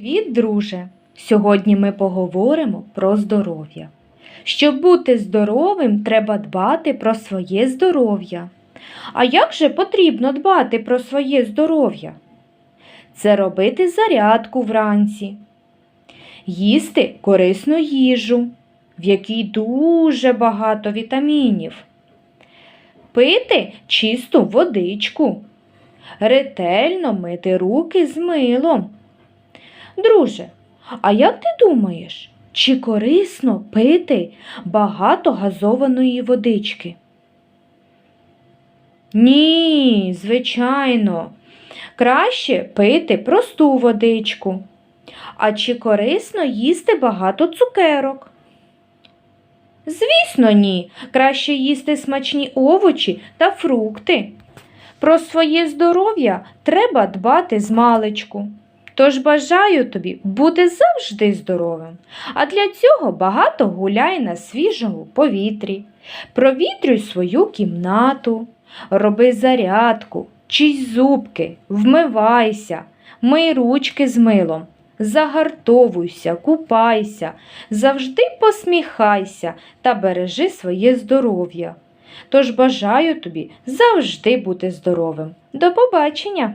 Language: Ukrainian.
Привіт, друже! Сьогодні ми поговоримо про здоров'я. Щоб бути здоровим, треба дбати про своє здоров'я. А як же потрібно дбати про своє здоров'я? Це робити зарядку вранці, їсти корисну їжу, в якій дуже багато вітамінів, пити чисту водичку, ретельно мити руки з милом. Друже, а як ти думаєш, чи корисно пити багато газованої водички? Ні, звичайно. Краще пити просту водичку. А чи корисно їсти багато цукерок? Звісно, ні. Краще їсти смачні овочі та фрукти. Про своє здоров'я треба дбати з маличку. Тож бажаю тобі бути завжди здоровим, а для цього багато гуляй на свіжому повітрі, провітрюй свою кімнату, роби зарядку, чисть зубки, вмивайся, мий ручки з милом, загартовуйся, купайся, завжди посміхайся та бережи своє здоров'я. Тож бажаю тобі завжди бути здоровим. До побачення!